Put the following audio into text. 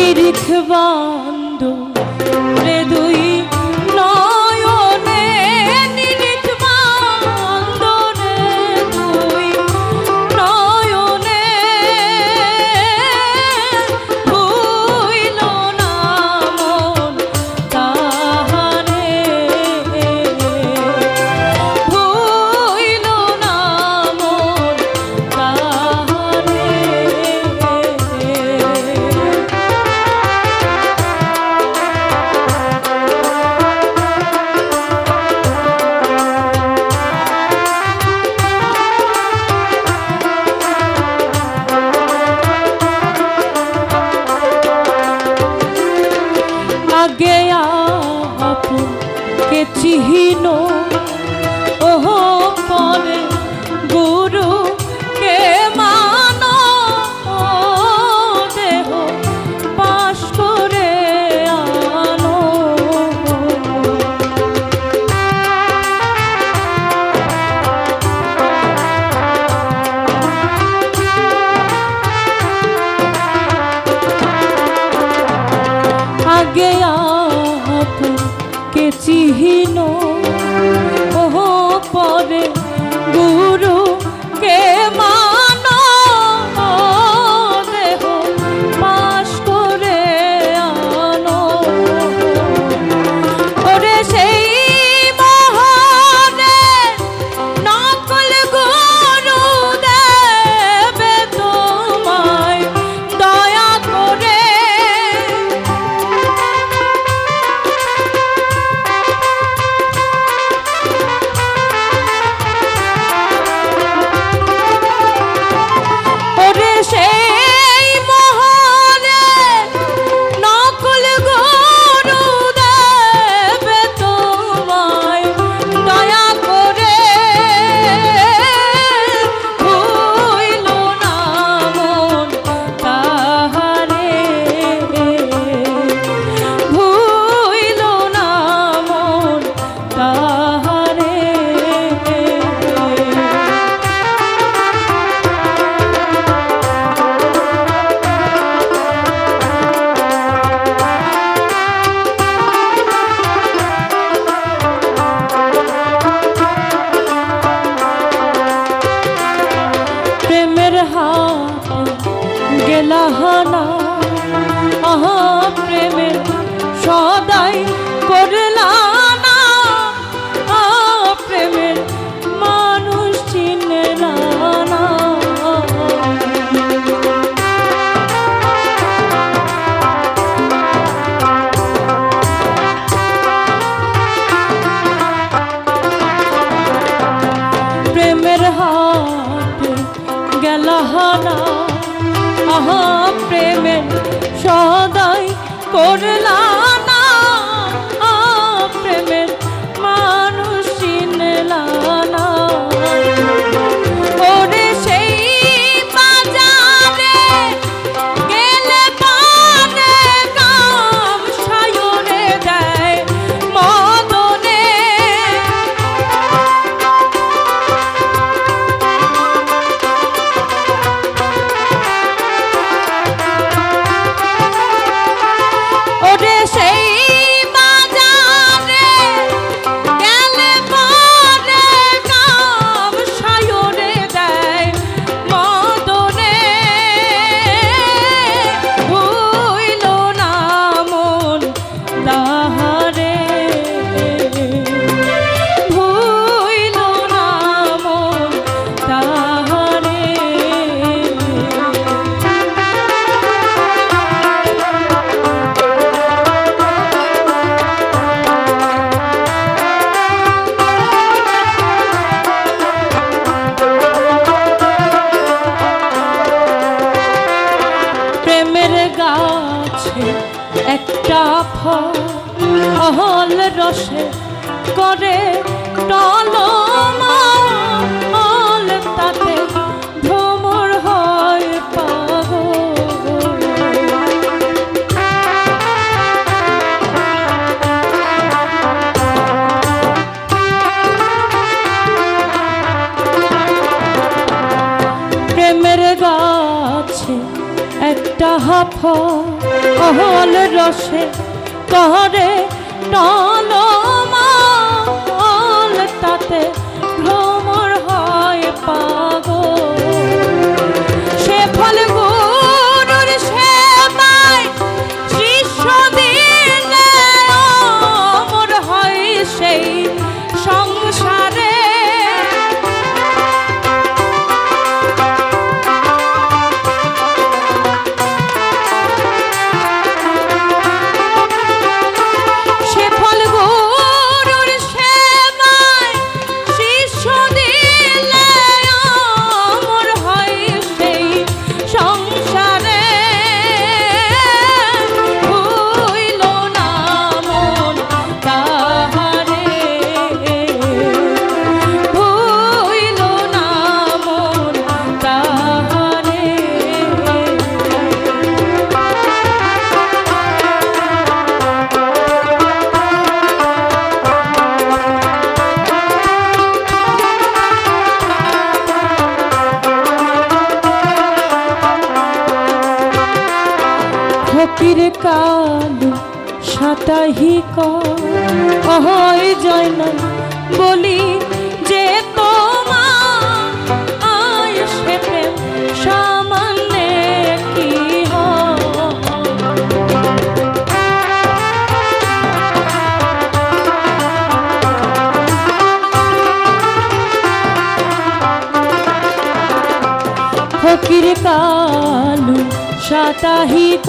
নিরিখ চিহ্ন মহাপ্রেমে সদাই করল বসে করে টল মাল তাতে ভ্রমর হয় প্রেমের গাছে একটা হাফ অহল রসে করে টলমা অলতাতে ভ্রমর হয় পা। পাপির কাল সাতাহি কয় জয় নয় বলি তাহিত।